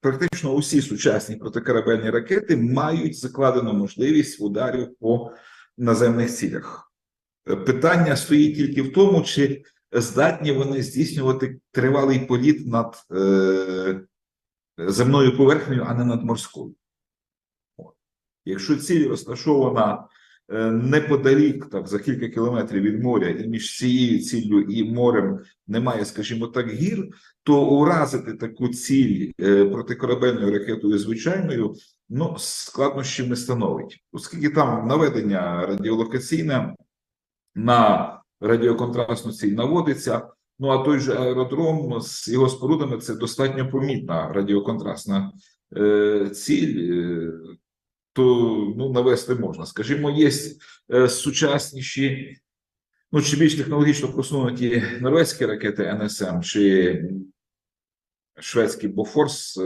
практично усі сучасні протикорабельні ракети мають закладену можливість ударів по наземних цілях. Питання стоїть тільки в тому, чи здатні вони здійснювати тривалий політ над е, земною поверхнею, а не над морською. Якщо ціль розташована неподалік, так, за кілька кілометрів від моря, і між цією ціллю і морем немає, скажімо так, гір, то уразити таку ціль е, протикорабельною ракетою звичайною ну, складнощів не становить, оскільки там наведення радіолокаційне на радіоконтрастну ціль наводиться. Ну а той же аеродром з його спорудами це достатньо помітна радіоконтрастна е, ціль. Ну, навести можна. Скажімо, є е, сучасніші, ну чи більш технологічно просунуті норвезькі ракети НСМ чи шведський Бофорс